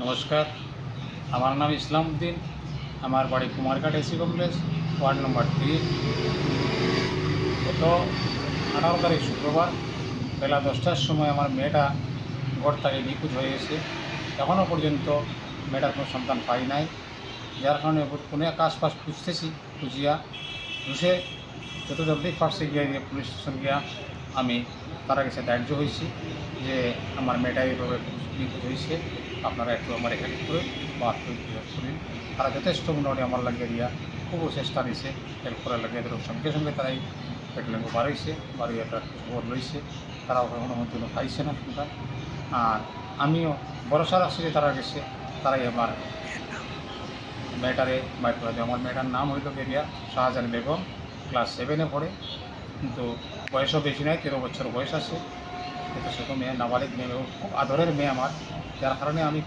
নমস্কার। আমার নাম ইসলাম উদ্দিন আমার বাড়ি Kumarghat AC complex, ward number three গত আঠারো তারিখ শুক্রবার বেলা দশটার সময় আমার মেয়েটা ঘর থেকে নিখোঁজ হয়ে গেছে। এখনও পর্যন্ত মেয়েটার কোনো সন্তান পাই নাই। যার কারণে কোনো এক আশপাশ খুঁজতেছি, খুঁজিয়া। খুঁজে যত জলদি ফার্স্টে গিয়ে গিয়ে পুলিশ স্টেশন গিয়া আমি তারা কাছে দাহ্য হয়েছি যে আমার মেয়েটা এইভাবে নিখোঁজ হয়েছে। আপনারা একটু আমার হেল্প করুন বা করুন তারা যথেষ্ট মোটামুটি আমার লাগিয়ে দিয়া খুব চেষ্টা দিছে হেল্প করার লাগে এদের সঙ্গে সঙ্গে তারাই পেটলেঙ্গু বাড়াইছে, বাড়িয়ে একটা খবর লইছে। তারাও এখনও পর্যন্ত পাইছে না সন্তান আর আমিও ভরসা রাখছি যে তারা গেছে, তারাই আমার মেয়েটারে বাইক করে আমার মেয়েটার নাম হইল গেরিয়া শাহজাহান বেগম, ক্লাস সেভেনে পড়ে। কিন্তু বয়সও বেশি নয় তেরো বছর বয়স আছে। কিন্তু ছোটো মেয়ে, নাবালিক মেয়ে খুব আদরের মেয়ে আমার। যার কারণে আমি